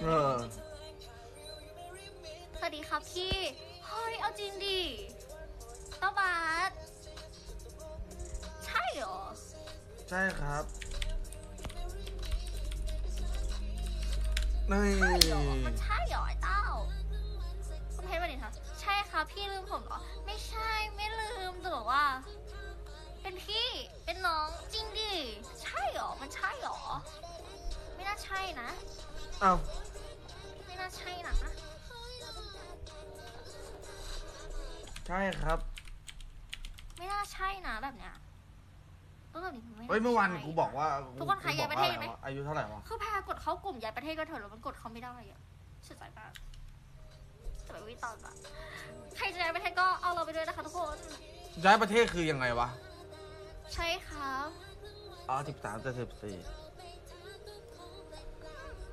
ครับพี่ เฮ้ย เอาจริงดิเต้าบาสใช่เหรอ ใช่ครับนี่ใช่เหรอ มันใช่เหรอไอ้เต้าคุณเพชรมาดิคะใช่ครับพี่ลืมผมเหรอ ไม่ใช่ไม่ลืมแต่บอกว่า เป็นพี่เป็นน้องจริงดิ ใช่เหรอ มันใช่เหรอ ไม่น่าใช่นะ อ้าว ใช่ครับไม่น่าใช่นะแบบเนี้ยต้องแบบนี้มันไม่น่าเฮ้ยเมื่อวานใช่กูบอกว่าทุกคนใครกูย้ายบปอกระเทว่าศไหมอไรวะอายุเท่าไหร่วะคือแพรกดเข้ากลุ่มย้ายประเทศก็เถอะแล้วมันกดเขาไม่ได้อะเสียใจมากแต่แบบวิตอนอะใครจะย้ายประเทศก็เอาเราไปด้วยนะคะทุกคน ย้ายประเทศคือยังไงวะใช่ครับอ๋อสิบสามจะสิบสี่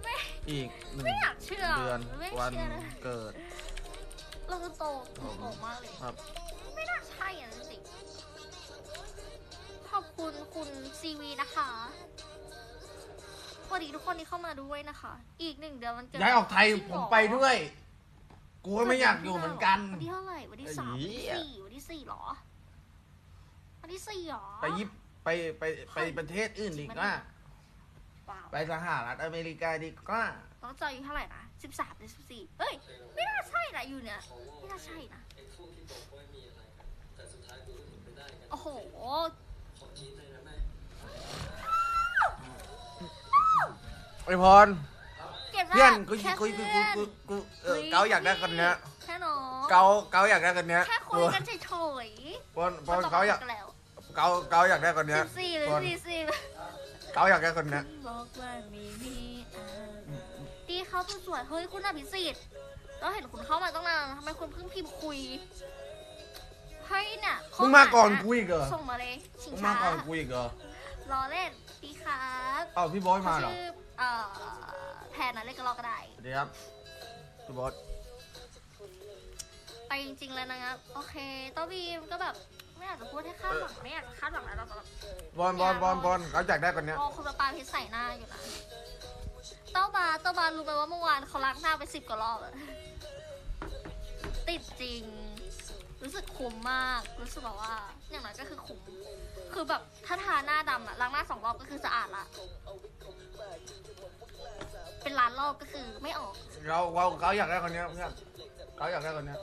ไม่อีกหนึ่งไม่อยากเชื่อเดือนไม่วันเชื่อเลยเกิด เราคือโตโตโตมากเลยครับ ไม่น่าใช่อะจริงๆขอบคุณคุณซีวีนะคะสวัสดีทุกคนที่เข้ามาด้วยนะคะ อีกหนึ่งเดือนมันเกิดย้ายออกไทยจริงผเหรมไปด้วย กูก็ไม่อยากอยู่เหมือนกัน วันที่เท่าไหร่วันที่สามไอ้วันเหี้ที่ยสี่วันที่สี่เหรอ วันที่สี่เหรอ ไปยิปไปไปไปประเทศอื่นดีกว่าว้าว ไปสหรัฐอเมริกาดีกว่าต้องจอยอยู่เท่าไหร่นะสิบสามหรือสิบสี่เอ้ย ไม่น่าใช่นะอยู่เนี่ย ไม่น่าใช่นะโอ้โหไอพรเก็บเพื่อนละกูแค่กูเพื่กูอนกูกูเออฮ้เกาอยากได้คนเนี้ยแค่น้องเกาเกาอยากได้คนเนี้ยแค่คุยกันเฉยพรๆพรเกาอยากแล้วเกาเกาอยากได้คนเนี้ยสิบสี่หรือพรสี่สิบ เกาอยากได้คนเนี้ยบอกว่าไม่มีอะไรดีเขาคือสวยเฮ้ยคุณอภิสิทธิ์เราเห็นคุณเข้ามาตั้งนานทำไมคุณเพิ่งพิมพ์คุยเฮ้ยเนี่ยมึงมาก่อนกูอีกเหรอส่งมาเลยชิงมึงช้ามาก่อนกูอีกเหรอรอเล่นดีครับเอ้าพี่บอยมาเหรอชื่อเอ่อแพนนะเล่นกับเราก็ได้สวัสดีครับพี่บอยไปจริงๆแล้วนะครับโอเคต้อบีมก็แบบ ไม่อยากจะพูดให้คาดหวังไม่อยากจะคาดหวังอะไรหรอกแต่แบบบอลบอลบอลบอลเขาอยากได้คนเนี้ยรอคุณปาปาเพชรใส่หน้าอยู่นะเต้าบาเต้าบารู้ไหมว่าเมื่อวานเขาล้างหน้าไปสิบกว่ารอบอะติดจริง รู้สึกคุ้มมาก รู้สึกแบบว่าอย่างน้อยก็คือคุ้ม คือแบบถ้าทาหน้าดำอะล้างหน้าสองรอบก็คือสะอาดละ เป็นล้านรอบก็คือไม่ออก เราเราเขาอยากได้คนเนี้ยเพื่อนเขาอยากได้คนเนี้ย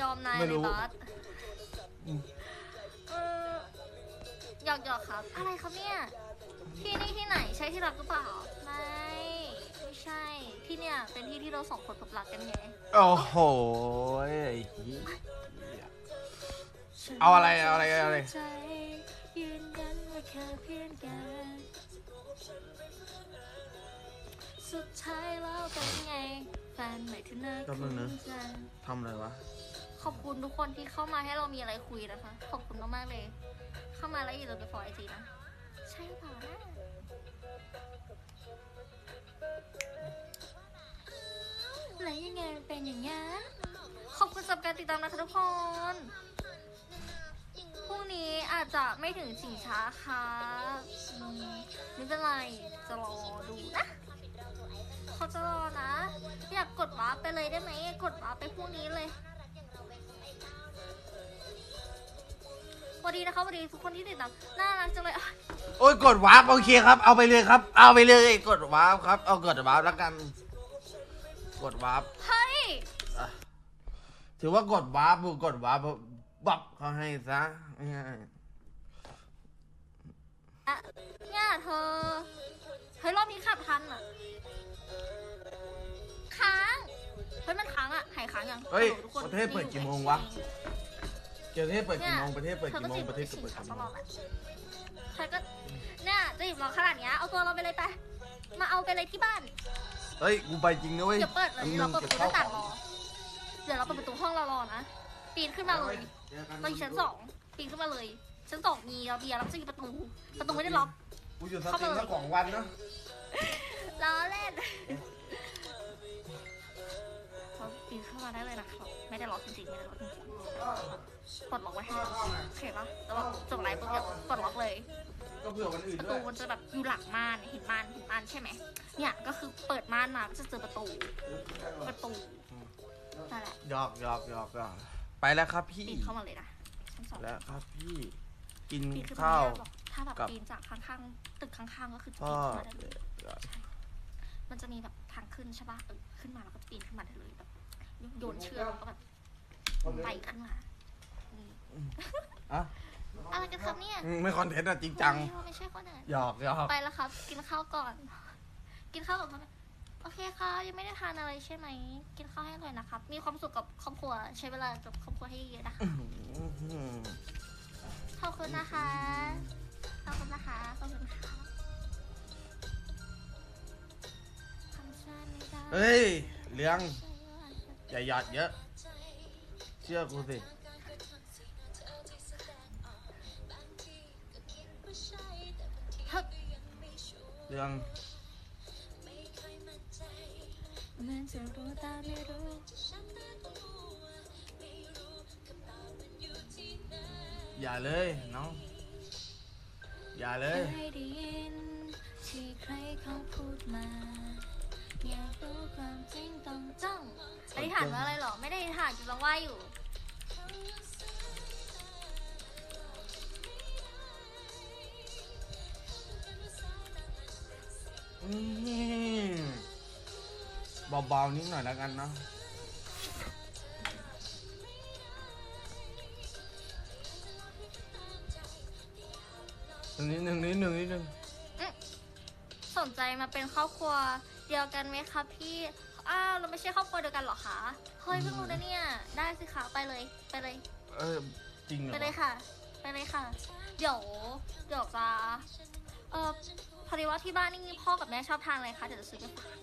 ยอมนายไม่เลรู้ยบอส เออหยอกหยอกครับ อะไรครับเนี่ย ที่นี่ที่ไหนใช่ที่รักหรือเปล่า ไม่ ไม่ใช่ ที่เนี่ยเป็นที่ที่เราสองคนพบรักกันไงโอ้โหไอ้เหี้ย เอาอะไรเอาอะไรเอาอะไรใจยืนยันว่าแค่เพียงกันสุดท้ายแล้วเป็นไง แฟนใหม่ที่น่าแป๊บนึคุ้งนะนใจ ทำอะไรวะ ขอบคุณทุกคนที่เข้ามาให้เรามีอะไรคุยนะคะ ขอบคุณมากๆเลย เข้ามาแล้วอย่าลืมไปฟอไอจีนะ ใช่เปล่านะแล้วยังไงเป็นอย่างงี้นขอบคุณสำหรับการติดตามนะคะทุกคนพรุ่งนี้อาจจะไม่ถึงสิงช้าค่ะไม่เป็นไรจะรอดูนะเขาจะรอนะ อยากกดวาร์ปไปเลยได้ไหม กดวาร์ปไปพรุ่งนี้เลย วัสดีนะคะสวัสดีทุกคนที่ติดตามน่ารักจังเลยอะโอ้ยกดวาร์ปโอเคครับ เอาไปเลยครับ เอาไปเลยกดวาร์ปครับ เอากดวาร์ปแล้วกัน กดวาร์ปเฮ้ยอะถือว่ากดวาร์ปกดวาร์ปบับเขาให้ซะง่ายอะเนี่ยเธอเฮ้ยรอบนี้ขับทันอะค้างเฮ้ยมันค้างอะหายค้างยังเฮ้ยฮัลโหลทุกคนประเทศเปิดกี่โมงวะ ประเทศเปิดกี่โมงประเทศเปิดเธอกี่ก็โมงติดประเทศสินเปิดค้ากี่ตโมลองดอะเธอก็เนี่ยจะหยิบเราขนาดเนี้ยเอาตัวเราไปเลยไป มาเอาไปเลยที่บ้าน เฮ้ยกูไปจริงนะเว้ยเดี๋ยวเปิดเลยอันเรานึงเปิดประตูหน้าต่างรอ เดี๋ยวเราเปิดประตูห้องเรารอนะ ปีนขึ้นมาเลยจอกันเราอยู่ชั้นสองปีนขึ้นมาเลย ชั้นสองมีระเบียงแล้วก็จะมีประตู ประตูไม่ได้ล็อกกูอยู่สตรีมสักสองวันเนาะล้อเล่นเขา ปีนเข้ามาได้เลยนะครับไม่ได้ล็อกจริงๆไม่ได้ล็อกจริงๆปลดล็อกไว้ให้โอเคปะแล้วแบบจบไลฟ์ปุ๊บเดี๋ยวปลดล็อกเลยก็เผื่อวันอื่นประด้ตูวยมันจะแบบอยู่หลังม่านเห็นม่านเห็นม่านใช่ไหมเนี่ยก็คือเปิดม่านมาก็จะเจอประตูประตูนั่นแหละหยอกหยอกหยอกหยอกไปแล้วครับพี่ปีนเข้ามาเลยนะชั้นสอง แล้วครับพี่ กินปีนขึ้นมาข้าว ไม่ได้หรอกถ้าแบบกับ ปีนจากข้างๆ ตึกข้างๆ ก็คือจะพ่อปีนขึ้นมาได้เลย มันจะมีแบบทางขึ้นใช่ปะเออขึ้นมาแล้วก็ปีนขึ้นมาได้เลยแบบ โยนเชือกแล้วก็แบบไปขึ้นมานี่อะอะไรกันครับเนี่ยอืมไม่คอนเทนต์อะจริงจังเราไม่ใช่คนอื่นหยอกหยอกไปแล้วครับ กินข้าวก่อน กินข้าวกับพ่อแม่โอเคค่ะยังไม่ได้ทานอะไรใช่ไหม กินข้าวให้อร่อยนะครับ มีความสุขกับครอบครัว ใช้เวลากับครอบครัวให้เยอะๆนะคะอื้อหือขอบคุณนะคะขอบคุณนะคะขอบคุณค่ะคำสั่งไม่ได้เฮ้ยเลี้ยง อย่าหยอดเยอะ เชื่อกูสิเฮ้ยเรื่องมือนจะรู้ต่ไม่รู้อย่าเลยน้องอย่าเลยเคยได้ยินที่ใครเขาพูดมาานว่าอะไรหรอ ไม่ได้อธิษฐานกำลังไหวอยู่ อืมเบาๆนิดหน่อยแล้วกันเนาะนิดหนึ่งนิดหนึ่งนิดหนึ่งสนใจมาเป็นครอบครัวเดียวกันไหมคะพี่ อ้าวเราไม่ใช่ครอบครัวเดียวกันเหรอคะ เฮ้ยเพิ่งรู้นะเนี่ย ได้สิคะไปเลยไปเลย เออจริงเหรอไปเลยค่ะ ไปเลยค่ะ เดี๋ยวเดี๋ยวจะเออพอดีว่าที่บ้านนี่พ่อกับแม่ชอบทานอะไรคะเดี๋ยวจะซื้อไปฝาก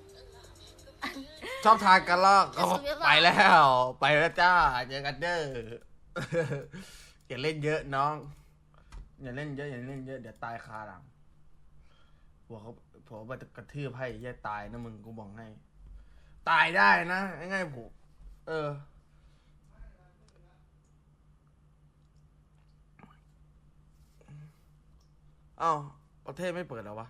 ชอบทานกันลอกก็จะซื้อหรือเปล่าไปแล้ว ไปแล้วจ้าเจอกันเด้ออย่าเล่นเยอะน้อง อย่าเล่นเยอะอย่าเล่นเยอะเดี๋ยวตายคาหลังผัวเขาผัวมันจะกระทืบให้แย่ตายนะมึงกูบอกให้ ตายได้นะง่ายๆผมเออ เอ้าประเทศไม่เปิดแล้ววะ